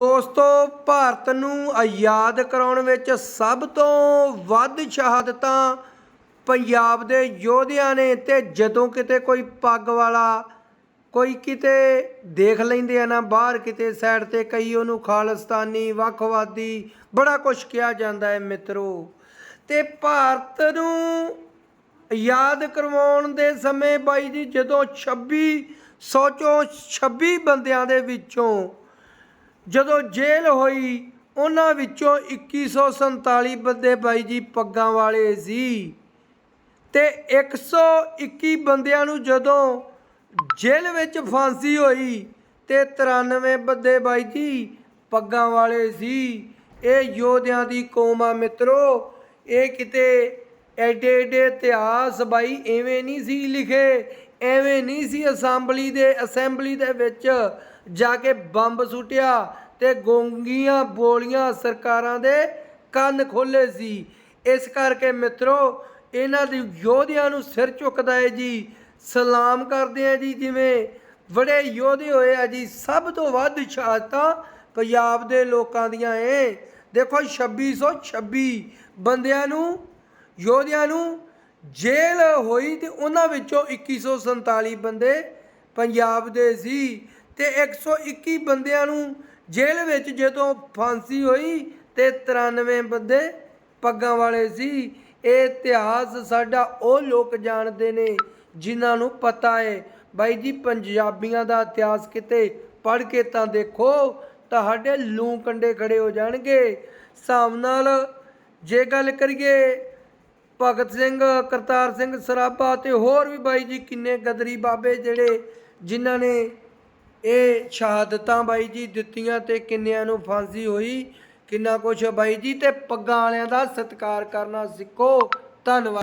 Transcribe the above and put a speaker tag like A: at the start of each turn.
A: ਦੋਸਤੋ, ਭਾਰਤ ਨੂੰ ਆਜ਼ਾਦ ਕਰਾਉਣ ਵਿੱਚ ਸਭ ਤੋਂ ਵੱਧ ਸ਼ਹਾਦਤਾਂ ਪੰਜਾਬ ਦੇ ਯੋਧਿਆਂ ਨੇ ਤੇ ਜਦੋਂ ਕਿਤੇ ਕੋਈ ਪੱਗ ਵਾਲਾ ਕੋਈ ਕਿਤੇ ਦੇਖ ਲੈਂਦੇ ਆ ਨਾ, ਬਾਹਰ ਕਿਤੇ ਸਾਈਡ ਤੇ ਕਈ ਉਹਨੂੰ ਖਾਲਿਸਤਾਨੀ, ਵੱਖਵਾਦੀ, ਬੜਾ ਕੁਝ ਕਿਹਾ ਜਾਂਦਾ ਹੈ ਮਿੱਤਰੋ। ਤੇ ਭਾਰਤ ਨੂੰ ਯਾਦ ਕਰਵਾਉਣ ਦੇ ਸਮੇਂ ਬਾਈ ਜੀ, ਜਦੋਂ 26 ਸੋਚੋ 26 ਬੰਦਿਆਂ ਦੇ ਵਿੱਚੋਂ ਜਦੋਂ ਜੇਲ੍ਹ ਹੋਈ, ਉਹਨਾਂ ਵਿੱਚੋਂ 2147 ਬੰਦੇ ਬਾਈ ਜੀ ਪੱਗਾਂ ਵਾਲੇ ਸੀ। ਤੇ 121 ਬੰਦਿਆਂ ਨੂੰ ਜਦੋਂ ਜੇਲ੍ਹ ਵਿੱਚ ਫਾਂਸੀ ਹੋਈ, ਤੇ 93 ਬੰਦੇ ਬਾਈ ਜੀ ਪੱਗਾਂ ਵਾਲੇ ਸੀ। ਇਹ ਯੋਧਿਆਂ ਦੀ ਕੌਮ ਆ ਮਿੱਤਰੋ, ਇਹ ਕਿਤੇ ਐਡੇ ਐਡੇ ਇਤਿਹਾਸ ਬਾਈ, ਐਵੇਂ ਨਹੀਂ ਸੀ ਲਿਖੇ ਐਵੇਂ ਨਹੀਂ ਸੀ ਅਸੈਂਬਲੀ ਦੇ ਅਸੈਂਬਲੀ ਦੇ ਵਿੱਚ ਜਾ ਕੇ ਬੰਬ ਸੁੱਟਿਆ ਤੇ ਗੋਂਗੀਆਂ ਬੋਲੀਆਂ ਸਰਕਾਰਾਂ ਦੇ ਕੰਨ ਖੋਲੇ ਸੀ। ਇਸ ਕਰਕੇ ਮਿੱਤਰੋ, ਇਹਨਾਂ ਦੇ ਯੋਧਿਆਂ ਨੂੰ ਸਿਰ ਝੁਕਦਾ ਹੈ ਜੀ, ਸਲਾਮ ਕਰਦੇ ਆ ਜੀ, ਜਿਵੇਂ ਬੜੇ ਯੋਧੇ ਹੋਏ ਆ ਜੀ। ਸਭ ਤੋਂ ਵੱਧ ਸ਼ਹਾਦਤਾਂ ਪੰਜਾਬ ਦੇ ਲੋਕਾਂ ਦੀਆਂ ਏ। ਦੇਖੋ 2626 ਬੰਦਿਆਂ ਨੂੰ, ਯੋਧਿਆਂ ਨੂੰ ਜੇਲ੍ਹ ਹੋਈ ਤੇ ਉਹਨਾਂ ਵਿੱਚੋਂ 2147 ਬੰਦੇ ਪੰਜਾਬ ਦੇ ਸੀ ਤੇ 121 ਬੰਦਿਆਂ ਨੂੰ ਜੇਲ੍ਹ ਵਿੱਚ ਜਦੋਂ ਫਾਂਸੀ ਹੋਈ ਤੇ 93 ਬੰਦੇ ਪੱਗਾਂ ਵਾਲੇ ਸੀ। ਇਹ ਇਤਿਹਾਸ ਸਾਡਾ ਉਹ ਲੋਕ ਜਾਣਦੇ ਨੇ ਜਿਨ੍ਹਾਂ ਨੂੰ ਪਤਾ ਹੈ ਬਾਈ ਜੀ, ਪੰਜਾਬੀਆਂ ਦਾ ਇਤਿਹਾਸ ਕਿਤੇ ਪੜ੍ਹ ਕੇ ਤਾਂ ਦੇਖੋ, ਤੁਹਾਡੇ ਲੂ ਕੰਡੇ ਖੜੇ ਹੋ ਜਾਣਗੇ। ਹਿਸਾਬ ਨਾਲ ਜੇ ਗੱਲ ਕਰੀਏ ਭਗਤ ਸਿੰਘ, ਕਰਤਾਰ ਸਿੰਘ ਸਰਾਭਾ ਤੇ ਹੋਰ ਵੀ ਬਾਈ ਜੀ ਕਿੰਨੇ ਗਦਰੀ ਬਾਬੇ ਜਿਹੜੇ ਜਿਨ੍ਹਾਂ ਨੇ ਇਹ ਸ਼ਹਾਦਤਾਂ ਬਾਈ ਜੀ ਦਿੱਤੀਆਂ ਤੇ ਕਿੰਨਿਆਂ ਨੂੰ ਫਾਂਸੀ ਹੋਈ, ਕਿੰਨਾ ਕੁਛ ਬਾਈ ਜੀ ਤੇ ਪੱਗਾਂ ਵਾਲਿਆਂ ਦਾ ਸਤਿਕਾਰ ਕਰਨਾ ਸਿੱਖੋ, ਧੰਨਵਾਦ।